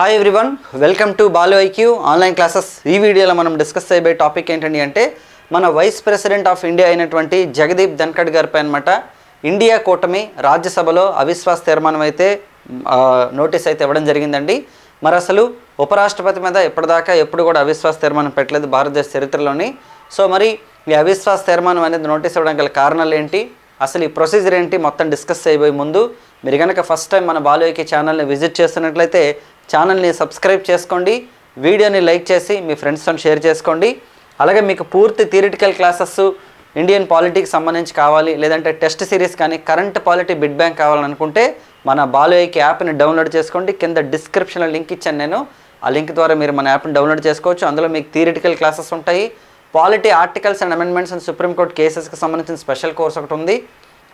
Hi everyone welcome to Balu IQ online classes ఈ వీడియోలో మనం డిస్కస్ చేయబోయే టాపిక్ ఏంటండి అంటే మన వైస్ ప్రెసిడెంట్ ఆఫ్ ఇండియా అయినటువంటి జగదీప్ ధన్కడ్ గారిపై అనమాట ఇండియా కూటమి రాజ్యసభలో అవిశ్వాస తీర్మానం అయితే నోటీస్ అయితే ఇవ్వడం జరిగిందండి. మరి అసలు ఉపరాష్ట్రపతి మీద ఇప్పటిదాకా ఎప్పుడు కూడా అవిశ్వాస తీర్మానం పెట్టలేదు భారతదేశ చరిత్రలోని. సో మరి ఈ అవిశ్వాస తీర్మానం అనేది నోటీస్ ఇవ్వడం గల కారణాలు ఏంటి? అసలు ఈ ప్రొసీజర్ ఏంటి? మొత్తం డిస్కస్ చేయబోయే ముందు మీరు కనుక ఫస్ట్ టైం మన బాలోకి ఛానల్ని విజిట్ చేస్తున్నట్లయితే ఛానల్ని సబ్స్క్రైబ్ చేసుకోండి వీడియోని లైక్ చేసి మీ ఫ్రెండ్స్తో షేర్ చేసుకోండి. అలాగే మీకు పూర్తి థియరిటికల్ క్లాసెస్ ఇండియన్ పాలిటిక్స్ సంబంధించి కావాలి లేదంటే టెస్ట్ సిరీస్ కానీ కరెంట్ పాలిటీ బిడ్ బ్యాంక్ కావాలనుకుంటే మన బాలోకి యాప్ని డౌన్లోడ్ చేసుకోండి. కింద డిస్క్రిప్షన్లో లింక్ ఇచ్చాను నేను. ఆ లింక్ ద్వారా మీరు మన యాప్ని డౌన్లోడ్ చేసుకోవచ్చు. అందులో మీకు థియరిటికల్ క్లాసెస్ ఉంటాయి. Polity articles and amendments and Supreme Court కేసెస్కి సంబంధించిన స్పెషల్ కోర్స్ ఒకటి ఉంది.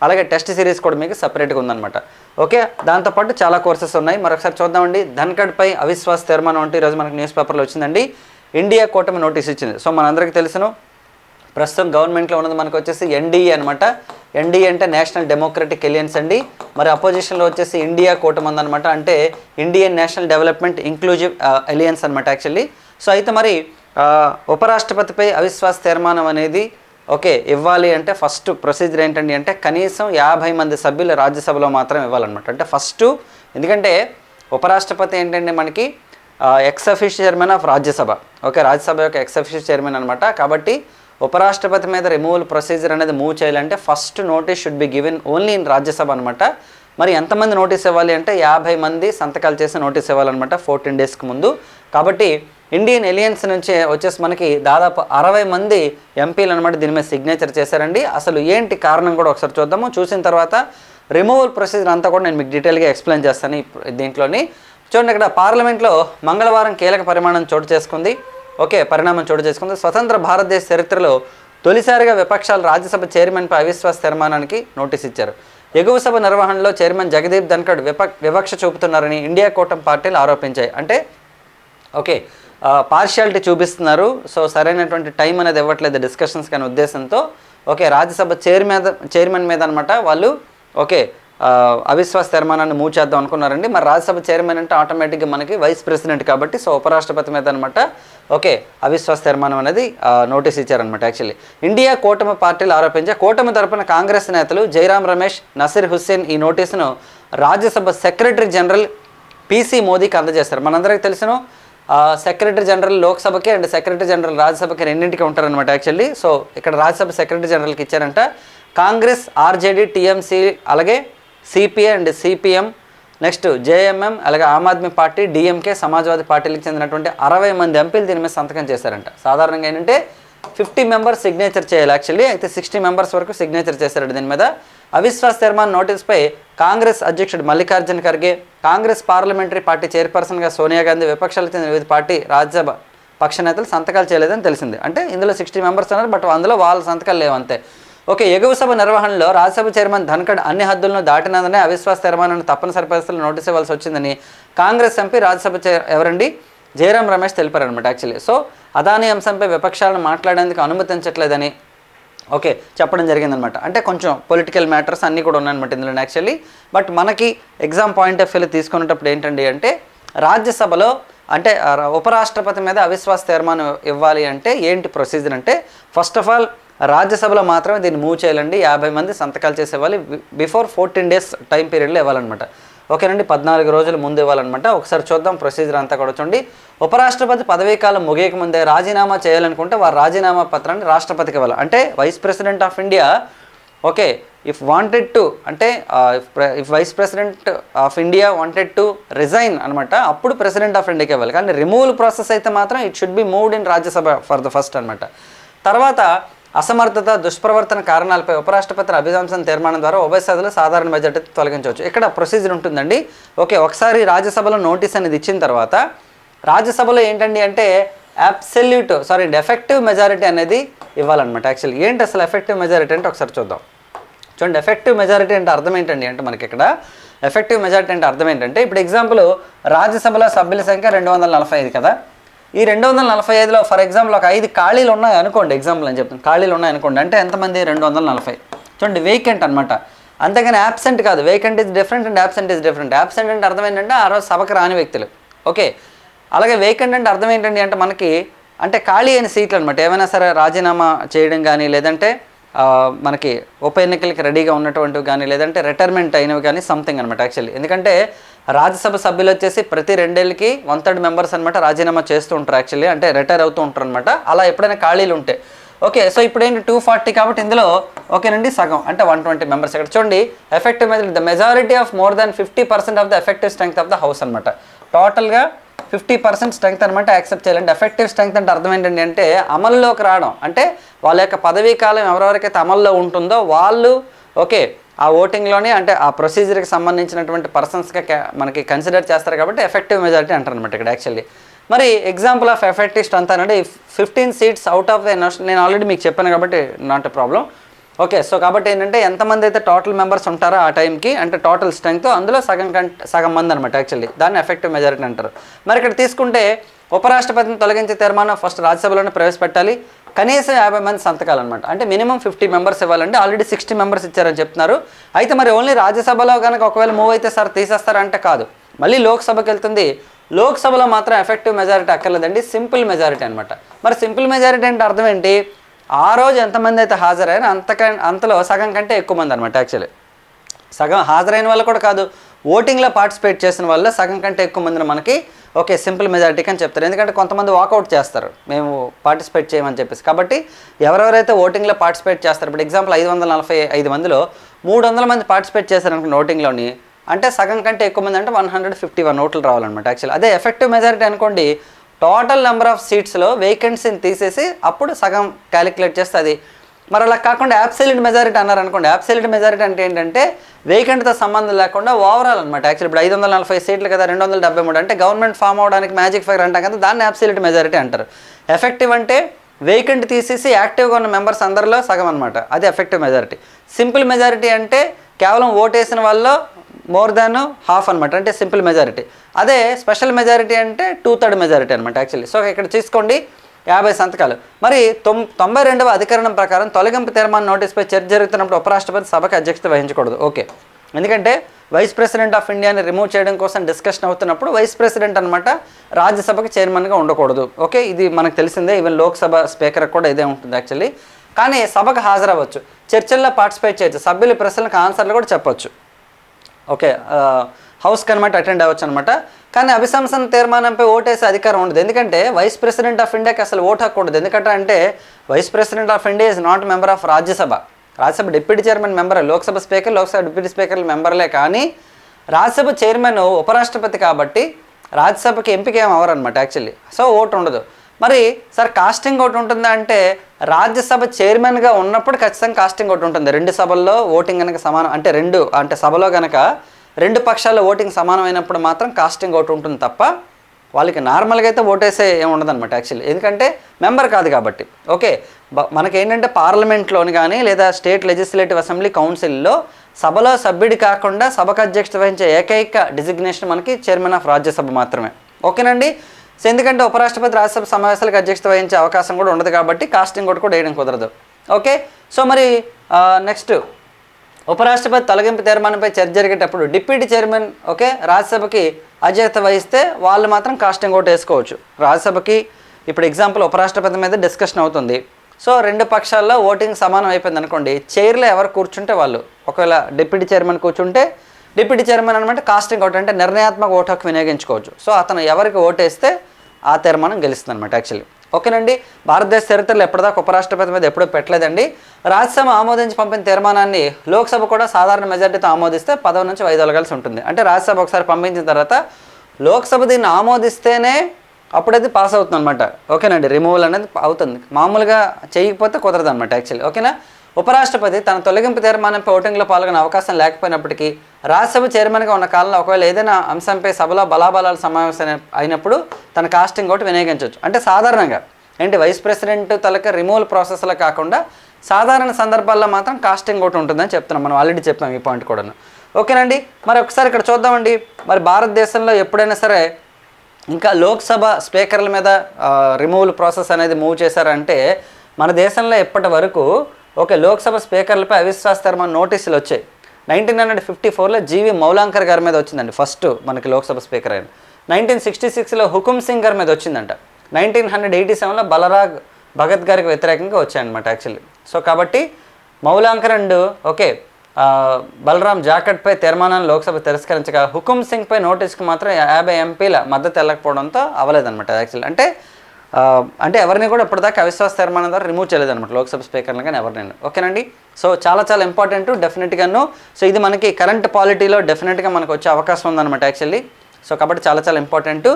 అలాగే టెస్ట్ సిరీస్ కూడా మీకు సపరేట్గా ఉందన్నమాట. ఓకే దాంతోపాటు చాలా కోర్సెస్ ఉన్నాయి. మరొకసారి చూద్దామండి. ధన్కడ్పై అవిశ్వాస తీర్మానం అంటే ఈరోజు మనకు న్యూస్ పేపర్లో వచ్చిందండి. ఇండియా కూటమి నోటీస్ ఇచ్చింది. సో మనందరికీ తెలుసును ప్రస్తుతం గవర్నమెంట్లో ఉన్నది మనకు వచ్చేసి ఎన్డీఏ అనమాట ఎన్డీఏ అంటే నేషనల్ డెమోక్రటిక్ ఎలియన్స్ అండి. మరి అపోజిషన్లో వచ్చేసి ఇండియా కూటమి ఉందన్నమాట. అంటే Indian National Development Inclusive Alliance అనమాట యాక్చువల్లీ. సో అయితే మరి ఉపరాష్ట్రపతిపై అవిశ్వాస తీర్మానం అనేది ఓకే ఇవ్వాలి అంటే ఫస్ట్ ప్రొసీజర్ ఏంటండి అంటే కనీసం యాభై మంది సభ్యులు రాజ్యసభలో మాత్రం ఇవ్వాలన్నమాట. అంటే ఫస్ట్ ఎందుకంటే ఉపరాష్ట్రపతి ఏంటంటే మనకి ex chairman of Rajya Sabha. Okay Rajya Sabha యొక్క ఎక్సఫిషియల్ చైర్మన్ అనమాట కాబట్టి ఉపరాష్ట్రపతి మీద రిమూవల్ ప్రొసీజర్ అనేది మూవ్ చేయాలంటే first notice should be given only in Rajya Sabha అనమాట మరి ఎంతమంది నోటీస్ ఇవ్వాలి అంటే యాభై మంది సంతకాలు చేసి నోటీస్ ఇవ్వాలన్నమాట ఫోర్టీన్ డేస్కి ముందు. కాబట్టి ఇండియన్ ఎలియన్స్ నుంచి వచ్చేసి మనకి దాదాపు అరవై మంది ఎంపీలు అనమాట దీని మీద సిగ్నేచర్ చేశారండి. అసలు ఏంటి కారణం కూడా ఒకసారి చూద్దాము. చూసిన తర్వాత రిమూవల్ ప్రొసీజర్ అంతా కూడా నేను మీకు డీటెయిల్గా ఎక్స్ప్లెయిన్ చేస్తాను దీంట్లోని. చూడండి ఇక్కడ పార్లమెంట్లో మంగళవారం కీలక పరిమాణం చోటు చేసుకుంది. ఓకే పరిణామం చోటు చేసుకుంది. స్వతంత్ర భారతదేశ చరిత్రలో తొలిసారిగా విపక్షాలు రాజ్యసభ చైర్మన్పై అవిశ్వాస తీర్మానానికి నోటీస్ ఇచ్చారు. ఎగువ సభ నిర్వహణలో చైర్మన్ జగదీప్ ధన్కడ్ విప వివక్ష చూపుతున్నారని ఇండియా కూటమి పార్టీలు ఆరోపించాయి. అంటే ఓకే పార్షియాలిటీ చూపిస్తున్నారు. సో సరైనటువంటి టైం అనేది ఇవ్వట్లేదు డిస్కషన్స్ కానీ ఉద్దేశంతో. ఓకే రాజ్యసభ చైర్ మీద చైర్మన్ మీద అనమాట వాళ్ళు ఓకే అవిశ్వాస తీర్మానాన్ని మూవ్ చేద్దాం అనుకున్నారండి. మరి రాజ్యసభ చైర్మన్ అంటే ఆటోమేటిక్గా మనకి వైస్ ప్రెసిడెంట్ కాబట్టి సో ఉపరాష్ట్రపతి మీద అనమాట ఓకే అవిశ్వాస తీర్మానం అనేది నోటీస్ ఇచ్చారనమాట యాక్చువల్లీ ఇండియా కూటమి పార్టీలు ఆరోపించే కూటమి తరపున కాంగ్రెస్ నేతలు జైరాం రమేష్ నసీర్ హుస్సేన్ ఈ నోటీసును రాజ్యసభ సెక్రటరీ జనరల్ పీసీ మోదీకి అందజేస్తారు మనందరికీ తెలిసినో సెక్రటరీ జనరల్ లోక్సభకి అండ్ సెక్రటరీ జనరల్ రాజ్యసభకి రెండింటికి ఉంటారనమాట యాక్చువల్లీ సో ఇక్కడ రాజ్యసభ సెక్రటరీ జనరల్కి ఇచ్చారంట. కాంగ్రెస్ ఆర్జేడీ టీఎంసీ అలాగే CPI and CPM. Next JMM అలాగే ఆమ్ ఆద్మీ పార్టీ డిఎంకే సమాజ్వాదీ పార్టీలకు చెందినటువంటి అరవై మంది ఎంపీలు దీని మీద సంతకం చేశారంట. సాధారణంగా ఏంటంటే ఫిఫ్టీ మెంబర్స్ సిగ్నేచర్ చేయాలి యాక్చువల్లీ అయితే సిక్స్టీ మెంబర్స్ వరకు సిగ్నేచర్ చేశారంట దీని మీద. అవిశ్వాస తీర్మానం నోటీస్పై కాంగ్రెస్ అధ్యక్షుడు మల్లికార్జున ఖర్గే కాంగ్రెస్ పార్లమెంటరీ పార్టీ చైర్పర్సన్గా సోనియా గాంధీ విపక్షాలకు చెందిన వివిధ పార్టీ రాజ్యసభ పక్ష నేతలు సంతకాలు చేయలేదని తెలిసింది. అంటే ఇందులో సిక్స్టీ మెంబర్స్ ఉన్నారు బట్ అందులో వాళ్ళ సంతకాలు లేవు అంతే. ఓకే ఎగువ సభ నిర్వహణలో రాజ్యసభ చైర్మన్ ధన్ఖడ్ అన్ని హద్దులను దాటినందునే అవిశ్వాస తీర్మానాన్ని తప్పనిసరి పరిస్థితులు నోటీస్ ఇవ్వాల్సి వచ్చిందని కాంగ్రెస్ ఎంపీ రాజ్యసభ చైర్ ఎవరండి? జయరాం రమేష్ తెలిపారనమాట యాక్చువల్లీ. సో అదాని అంశంపై విపక్షాలను మాట్లాడేందుకు అనుమతించట్లేదని ఓకే చెప్పడం జరిగిందనమాట. అంటే కొంచెం పొలిటికల్ మ్యాటర్స్ అన్నీ కూడా ఉన్నాయన్నమాట ఇందులో యాక్చువల్లీ బట్ మనకి ఎగ్జామ్ పాయింట్ ఆఫ్ వ్యూలో తీసుకునేటప్పుడు ఏంటండి అంటే రాజ్యసభలో అంటే ఉపరాష్ట్రపతి మీద అవిశ్వాస తీర్మానం ఇవ్వాలి అంటే ఏంటి ప్రొసీజర్ అంటే ఫస్ట్ ఆఫ్ ఆల్ రాజ్యసభలో మాత్రమే దీన్ని మూవ్ చేయాలండి. యాభై మంది సంతకాలు చేసి ఇవ్వాలి బిఫోర్ ఫోర్టీన్ డేస్ టైం పీరియడ్లో ఇవ్వాలన్నమాట. ఓకేనండి పద్నాలుగు రోజుల ముందు ఇవ్వాలన్నమాట. ఒకసారి చూద్దాం ప్రొసీజర్ అంతా కూడా చూడండి. ఉపరాష్ట్రపతి పదవీ కాలం ముగియక ముందే రాజీనామా చేయాలనుకుంటే వారు రాజీనామా పత్రాన్ని రాష్ట్రపతికి ఇవ్వాలి. అంటే vice president of India okay if wanted to అంటే if vice president of India wanted to resign అనమాట అప్పుడు ప్రెసిడెంట్ ఆఫ్ ఇండియాకి ఇవ్వాలి. కానీ రిమూవల్ ప్రాసెస్ అయితే మాత్రం it should be moved in Rajya Sabha for the first అనమాట తర్వాత అసమర్థత దుష్ప్రవర్తన కారణాలపై ఉపరాష్ట్రపతి అభిశంసన తీర్మానం ద్వారా ఉభయ సభలు సాధారణ మెజార్టీ తొలగించవచ్చు. ఇక్కడ ప్రొసీజర్ ఉంటుందండి. ఓకే ఒకసారి రాజ్యసభలో నోటీస్ అనేది ఇచ్చిన తర్వాత రాజ్యసభలో ఏంటండి అంటే అబ్సల్యూట్ సారీ ఎఫెక్టివ్ మెజారిటీ అనేది ఇవ్వాలన్నమాట. యాక్చువల్లీ ఏంటి అసలు ఎఫెక్టివ్ మెజారిటీ అంటే ఒకసారి చూద్దాం. చూడండి ఎఫెక్టివ్ మెజారిటీ అంటే అర్థం ఏంటండి అంటే మనకి ఇక్కడ ఎఫెక్టివ్ మెజారిటీ అంటే అర్థం ఏంటంటే ఇప్పుడు ఎగ్జాంపుల్ రాజ్యసభలో సభ్యుల సంఖ్య రెండు వందల నలభై ఐదు కదా. ఈ రెండు వందల నలభై ఐదులో ఫర్ ఎగ్జాంపుల్ ఒక ఐదు ఖాళీలు ఉన్నాయి అనుకోండి ఎగ్జాంపుల్ అని చెప్తాను ఖాళీలు ఉన్నాయి అనుకోండి అంటే ఎంతమంది? రెండు వందల నలభై. చూడండి వేకెంట్ అనమాట అంతేగాని యాబ్సెంట్ కాదు. Vacant is different and absent is different absent అంటే అర్థం ఏంటంటే ఆ రోజు సభకు రాని వ్యక్తులు. ఓకే. అలాగే వేకెంట్ అంటే అర్థం ఏంటండి అంటే మనకి అంటే ఖాళీ అయిన సీట్లు అనమాట ఏమైనా సరే రాజీనామా చేయడం కానీ లేదంటే మనకి ఉప ఎన్నికలకి రెడీగా ఉన్నటువంటివి కానీ లేదంటే రిటైర్మెంట్ అయినవి కానీ సంథింగ్ అనమాట యాక్చువల్లీ ఎందుకంటే రాజ్యసభ సభ్యులు వచ్చేసి ప్రతి రెండేళ్ళకి వన్ థర్డ్ మెంబర్స్ అనమాట రాజీనామా చేస్తూ ఉంటారు యాక్చువల్లీ అంటే రిటైర్ అవుతూ ఉంటారు అనమాట అలా ఎప్పుడైనా ఖాళీలు ఉంటాయి ఓకే సో ఇప్పుడు ఏంటి టూ ఫార్టీ కాబట్టి ఇందులో ఓకేనండి సగం. అంటే వన్ ట్వంటీ మెంబర్స్ ఇక్కడ. చూడండి effective majority the majority of more than fifty percent of the effective strength of the house అనమాట టోటల్గా ఫిఫ్టీ పర్సెంట్ స్ట్రెంగ్త్ అనమాట యాక్సెప్ట్ చేయాలంటే ఎఫెక్టివ్ స్ట్రెంగ్త్ అంటే అర్థం ఏంటండి అంటే అమల్లోకి రావడం. అంటే వాళ్ళ యొక్క పదవీ కాలం ఎవరెవరికైతే అమల్లో ఉంటుందో వాళ్ళు ఓకే ఆ ఓటింగ్లోనే అంటే ఆ ప్రొసీజర్కి సంబంధించినటువంటి పర్సన్స్గా మనకి కన్సిడర్ చేస్తారు కాబట్టి ఎఫెక్టివ్ మెజారిటీ అంటారు అనమాట ఇక్కడ యాక్చువల్లీ మరి ఎగ్జాంపుల్ ఆఫ్ ఎఫెక్టివ్ స్ట్రెంత్ అంటే fifteen seats out of the నేను ఆల్రెడీ మీకు చెప్పాను కాబట్టి not a problem okay so కాబట్టి ఏంటంటే ఎంతమంది అయితే టోటల్ మెంబర్స్ ఉంటారో ఆ టైంకి అంటే టోటల్ స్ట్రెంగ్త్ అందులో సగం కంటే సగం మంది అనమాట యాక్చువల్లీ దాన్ని ఎఫెక్టివ్ మెజారిటీ అంటారు. మరి ఇక్కడ తీసుకుంటే ఉపరాష్ట్రపతిని తొలగించే తీర్మానం ఫస్ట్ రాజ్యసభలోనే ప్రవేశపెట్టాలి. కనీసం యాభై మంది సంతకాలు అనమాట అంటే మినిమం ఫిఫ్టీ మెంబర్స్ ఇవ్వాలంటే ఆల్రెడీ సిక్స్టీ మెంబర్స్ ఇచ్చారని చెప్తున్నారు. అయితే మరి ఓన్లీ రాజ్యసభలో కనుక ఒకవేళ మూవ్ అయితే సార్ తీసేస్తారంటే కాదు. మళ్ళీ లోక్సభకి వెళ్తుంది. లోక్సభలో మాత్రం ఎఫెక్టివ్ మెజారిటీ అక్కర్లేదండి. సింపుల్ మెజారిటీ అనమాట మరి సింపుల్ మెజారిటీ అంటే అర్థం ఏంటి? ఆ రోజు ఎంతమంది అయితే హాజరైనా అంతక అంతలో సగం కంటే ఎక్కువ మంది అనమాట యాక్చువల్లీ సగం హాజరైన వాళ్ళు కూడా కాదు. ఓటింగ్లో పార్టిసిపేట్ చేసిన వల్ల సగం కంటే ఎక్కువ మందిని మనకి ఓకే సింపుల్ మెజారిటీకి అని చెప్తారు. ఎందుకంటే కొంతమంది వాకౌట్ చేస్తారు. మేము పార్టిసిపేట్ చేయమని చెప్పేసి. కాబట్టి ఎవరెవరైతే ఓటింగ్లో పార్టిసిపేట్ చేస్తారు ఇప్పుడు ఎగ్జాంపుల్ ఐదు వందల నలభై ఐదు మందిలో మూడు వందల మంది పార్టిసిపేట్ చేశారనుకున్న ఓటింగ్లోని అంటే సగం కంటే ఎక్కువ మంది అంటే వన్ హండ్రెడ్ ఫిఫ్టీ వన్ ఓట్లు రావాలన్నమాట యాక్చువల్ అదే ఎఫెక్టివ్ మెజారిటీ అనుకోండి టోటల్ నెంబర్ ఆఫ్ సీట్స్లో వేకెన్సీని తీసేసి అప్పుడు సగం క్యాలిక్యులేట్ చేస్తే అది మరి అలా కాకుండా యాబ్సెల్యూట్ మెజారిటీ అన్నారు అనుకోండి యాబ్సెల్యూట్ మెజారిటీ అంటే ఏంటంటే వేకెంట్తో సంబంధం లేకుండా ఓవరాల్ అనమాట యాక్చువల్ ఇప్పుడు ఐదు వందల నలభై సీట్లు కదా రెండు వందల డెబ్బై మూడు అంటే గవర్నమెంట్ ఫామ్ అవడానికి మ్యాజిక్ ఫైర్ అంటాం కదా దాన్ని యాబ్సెల్యూట్ మెజారిటీ అంటారు. ఎఫెక్టివ్ అంటే వేకెంట్ తీసేసి యాక్టివ్గా ఉన్న మెంబర్స్ అందరిలో సగం అనమాట అది ఎఫెక్టివ్ మెజారిటీ సింపుల్ మెజారిటీ అంటే కేవలం ఓటేసిన వాళ్ళు మోర్ దాన్ హాఫ్ అనమాట అంటే సింపుల్ మెజారిటీ అదే స్పెషల్ మెజారిటీ అంటే టూ థర్డ్ మెజారిటీ అనమాట యాక్చువల్లీ సో ఇక్కడ తీసుకోండి యాభై సంతకాలు. మరి తొం తొంభై రెండవ అధికరణం ప్రకారం తొలగింపు తీర్మానం నోటీస్పై చర్చ జరుగుతున్నప్పుడు ఉపరాష్ట్రపతి సభకు అధ్యక్షత వహించకూడదు. ఓకే. ఎందుకంటే వైస్ ప్రెసిడెంట్ ఆఫ్ ఇండియాని రిమూవ్ చేయడం కోసం డిస్కషన్ అవుతున్నప్పుడు వైస్ ప్రెసిడెంట్ అనమాట రాజ్యసభకు చైర్మన్గా ఉండకూడదు. ఓకే. ఇది మనకు తెలిసిందే. ఈవెన్ లోక్సభ స్పీకర్ కూడా ఇదే ఉంటుంది యాక్చువల్లీ. కానీ సభకు హాజరవ్వచ్చు. చర్చల్లో పార్టిసిపేట్ చేయొచ్చు. సభ్యుల ప్రశ్నలకు ఆన్సర్లు కూడా చెప్పొచ్చు. ఓకే. హౌస్ హౌస్కి అనమాట అటెండ్ అవ్వచ్చు అనమాట కానీ అభిశంసన తీర్మానంపై ఓటేసే అధికారం ఉండదు. ఎందుకంటే వైస్ ప్రెసిడెంట్ ఆఫ్ ఇండియాకి అసలు ఓటు హక్కు ఉండదు. ఎందుకంటే అంటే vice president of India is not member of Rajya Sabha. Rajya Sabha deputy chairman member. Lok Sabha speaker Lok Sabha deputy speaker మెంబర్లే కానీ రాజ్యసభ చైర్మన్ ఉపరాష్ట్రపతి కాబట్టి రాజ్యసభకి ఎంపిక ఏం అవ్వరు అనమాట యాక్చువల్లీ సో ఓటు ఉండదు. మరి సార్ కాస్టింగ్ ఒకటి ఉంటుందా అంటే రాజ్యసభ చైర్మన్గా ఉన్నప్పుడు ఖచ్చితంగా కాస్టింగ్ ఒకటి ఉంటుంది. రెండు సభల్లో ఓటింగ్ కనుక సమానం అంటే రెండు అంటే సభలో కనుక రెండు పక్షాల ఓటింగ్ సమానమైనప్పుడు మాత్రం కాస్టింగ్ అవుట్ ఉంటుంది తప్ప వాళ్ళకి నార్మల్గా అయితే ఓటేసే ఏమి ఉండదన్నమాట యాక్చువల్లీ. ఎందుకంటే మెంబర్ కాదు కాబట్టి. ఓకే మనకేంటంటే పార్లమెంట్లోని కానీ లేదా స్టేట్ లెజిస్లేటివ్ అసెంబ్లీ కౌన్సిల్లో సభలో సభ్యుడి కాకుండా సభకు అధ్యక్షత వహించే ఏకైక డిజిగ్నేషన్ మనకి చైర్మన్ ఆఫ్ రాజ్యసభ మాత్రమే. ఓకేనండి? సో ఎందుకంటే ఉపరాష్ట్రపతి రాజ్యసభ సమావేశాలకు అధ్యక్షత వహించే అవకాశం కూడా ఉండదు కాబట్టి కాస్టింగ్ కూడా కూడా వేయడం కుదరదు. ఓకే సో మరి నెక్స్ట్ ఉపరాష్ట్రపతి తొలగింపు తీర్మానంపై చర్చ జరిగేటప్పుడు డిప్యూటీ చైర్మన్ ఓకే రాజ్యసభకి అధ్యక్షత వహిస్తే వాళ్ళు మాత్రం కాస్టింగ్ ఓట్ వేసుకోవచ్చు. రాజ్యసభకి ఇప్పుడు ఎగ్జాంపుల్ ఉపరాష్ట్రపతి మీద డిస్కషన్ అవుతుంది. సో రెండు పక్షాల్లో ఓటింగ్ సమానం అయిపోయింది అనుకోండి చైర్లో ఎవరు కూర్చుంటే వాళ్ళు. ఒకవేళ డిప్యూటీ చైర్మన్ కూర్చుంటే డిప్యూటీ చైర్మన్ అనమాట కాస్టింగ్ ఓట్ అంటే నిర్ణయాత్మక ఓటు హక్కు వినియోగించుకోవచ్చు. సో అతను ఎవరికి ఓటేస్తే ఆ తీర్మానం గెలుస్తుంది అనమాట యాక్చువల్లీ. ఓకేనండి. భారతదేశ చరిత్రలో ఎప్పటిదాకా ఉపరాష్ట్రపతి మీద ఎప్పుడూ పెట్టలేదండి. రాజ్యసభ ఆమోదించి పంపిన తీర్మానాన్ని లోక్సభ కూడా సాధారణ మెజార్టీతో ఆమోదిస్తే పదవి నుంచి వైదొలగాల్సి ఉంటుంది. అంటే రాజ్యసభ ఒకసారి పంపించిన తర్వాత లోక్సభ దీన్ని ఆమోదిస్తేనే అప్పుడైతే పాస్ అవుతుంది అనమాట ఓకేనండి. రిమూవల్ అనేది అవుతుంది. మామూలుగా చేయకపోతే కుదరదు అనమాట యాక్చువల్లీ. ఓకేనా? ఉపరాష్ట్రపతి తన తొలగింపు తీర్మానంపై ఓటింగ్లో పాల్గొనే అవకాశం లేకపోయినప్పటికీ రాజ్యసభ చైర్మన్గా ఉన్న కాలంలో ఒకవేళ ఏదైనా అంశంపై సభలో బలాబలాలు సమావేశం అయినప్పుడు తన కాస్టింగ్ ఓటు వినియోగించవచ్చు. అంటే సాధారణంగా ఏంటి వైస్ ప్రెసిడెంట్ తలక రిమూవల్ ప్రాసెస్లో కాకుండా సాధారణ సందర్భాల్లో మాత్రం కాస్టింగ్ ఓటు ఉంటుందని చెప్తున్నాం. మనం ఆల్రెడీ చెప్పాం ఈ పాయింట్ కూడాను. ఓకేనండి మరి ఒకసారి ఇక్కడ చూద్దామండి. మరి భారతదేశంలో ఎప్పుడైనా సరే ఇంకా లోక్సభ స్పీకర్ల మీద రిమూవల్ ప్రాసెస్ అనేది మూవ్ చేశారంటే మన దేశంలో ఎప్పటి వరకు ఓకే లోక్సభ స్పీకర్లపై అవిశ్వాస తీర్మానం నోటీసులు వచ్చాయి. నైన్టీన్ హండ్రెడ్ ఫిఫ్టీ ఫోర్లో జీవి మౌలాంకర్ గారి మీద వచ్చిందండి ఫస్ట్ మనకి లోక్సభ స్పీకర్ అయిన నైన్టీన్ సిక్స్టీ సిక్స్లో హుకుమ్ సింగ్ గారి మీద వచ్చిందంట. నైన్టీన్ హండ్రెడ్ ఎయిటీ సెవెన్లో బలరాగ్ భగత్ గారికి వ్యతిరేకంగా వచ్చాయన్నమాట యాక్చువల్లీ సో కాబట్టి మౌలాంకర్ అండ్ ఓకే బలరామ్ బలరాం జాకట్పై తీర్మానాన్ని లోక్సభ తిరస్కరించగా హుకుమ్ సింగ్పై నోటీస్కి మాత్రం యాభై ఎంపీల మద్దతు వెళ్ళకపోవడంతో అవ్వలేదన్నమాట యాక్చువల్లీ అంటే అంటే ఎవరిని కూడా ఇప్పటిదాకా అవిశ్వాస తీర్మానం ద్వారా రిమూవ్ చేయలేదు అనమాట లోక్సభ స్పీకర్ని కానీ ఎవరినైనా. ఓకేనండి? సో చాలా చాలా ఇంపార్టెంట్ డెఫినెట్గాను సో ఇది మనకి కరెంట్ పాలిటీలో డెఫినెట్గా మనకు వచ్చే అవకాశం ఉందన్నమాట యాక్చువల్లీ సో కాబట్టి చాలా చాలా ఇంపార్టెంట్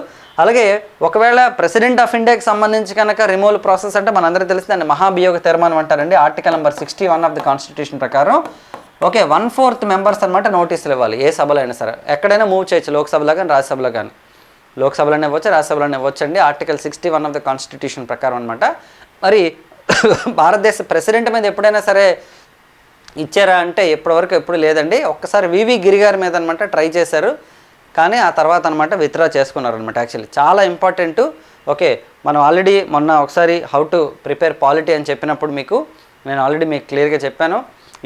అలాగే ఒకవేళ ప్రెసిడెంట్ ఆఫ్ ఇండియాకి సంబంధించి కనుక రిమూవల్ ప్రాసెస్ అంటే మనందరికీ తెలిసి దాన్ని మహాభియోగ తీర్మానం అంటారండి article number sixty one of the constitution ప్రకారం. ఓకే వన్ ఫోర్త్ మెంబర్స్ అనమాట నోటీసులు ఇవ్వాలి ఏ సభలో అయినా సరే. ఎక్కడైనా మూవ్ చేయొచ్చు లోక్సభలో కానీ రాజ్యసభలో కానీ. లోక్సభలోనే ఇవ్వచ్చు రాజ్యసభలోనే ఇవ్వచ్చు అండి article sixty one of the constitution ప్రకారం అనమాట మరి భారతదేశ ప్రెసిడెంట్ మీద ఎప్పుడైనా సరే ఇచ్చారా అంటే ఇప్పటివరకు ఎప్పుడు లేదండి. ఒక్కసారి వివి గిరి గారి మీద అనమాట ట్రై చేశారు. కానీ ఆ తర్వాత అనమాట విత్డ్రా చేసుకున్నారు అనమాట యాక్చువల్లీ చాలా ఇంపార్టెంట్ ఓకే మనం ఆల్రెడీ మొన్న ఒకసారి హౌ టు ప్రిపేర్ పాలిటీ అని చెప్పినప్పుడు మీకు నేను ఆల్రెడీ మీకు క్లియర్గా చెప్పాను.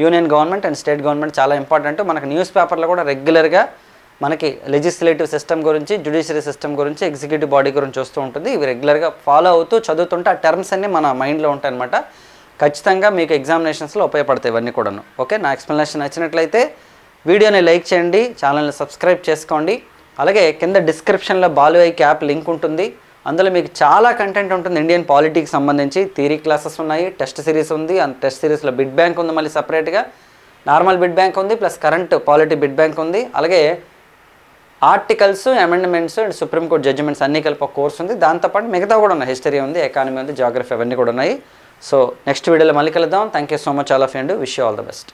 Union government and state government చాలా ఇంపార్టెంట్ మనకు న్యూస్ పేపర్లో కూడా రెగ్యులర్గా మనకి లెజిస్లేటివ్ సిస్టమ్ గురించి జ్యుడిషియరీ సిస్టమ్ గురించి ఎగ్జిక్యూటివ్ బాడీ గురించి వస్తూ ఉంటుంది. ఇవి రెగ్యులర్గా ఫాలో అవుతూ చదువుతుంటే ఆ టర్మ్స్ అన్నీ మన మైండ్లో ఉంటాయి అనమాట ఖచ్చితంగా మీకు ఎగ్జామినేషన్స్లో ఉపయోగపడతాయి ఇవన్నీ కూడాను. ఓకే నా ఎక్స్ప్లెనేషన్ నచ్చినట్లయితే వీడియోని లైక్ చేయండి ఛానల్ని సబ్స్క్రైబ్ చేసుకోండి. అలాగే కింద డిస్క్రిప్షన్లో బాలుఐకి యాప్ లింక్ ఉంటుంది. అందులో మీకు చాలా కంటెంట్ ఉంటుంది. ఇండియన్ పాలిటిక్స్ సంబంధించి థియరీ క్లాసెస్ ఉన్నాయి టెస్ట్ సిరీస్ ఉంది అండ్ టెస్ట్ సిరీస్లో బిడ్ బ్యాంక్ ఉంది మళ్ళీ సపరేట్గా నార్మల్ బిడ్ బ్యాంక్ ఉంది plus current polity bit bank ఉంది. అలాగే articles amendments and Supreme Court judgements అన్నీ కలిపి ఒక కోర్స్ ఉంది. దాంతోపాటు మిగతా కూడా ఉన్నాయి. హిస్టరీ ఉంది ఎకానమీ ఉంది జాగ్రఫీ అవన్నీ కూడా ఉన్నాయి. సో నెక్స్ట్ వీడియోలో మళ్ళీ కలుద్దాం. Thank you so much all of and wish you all the best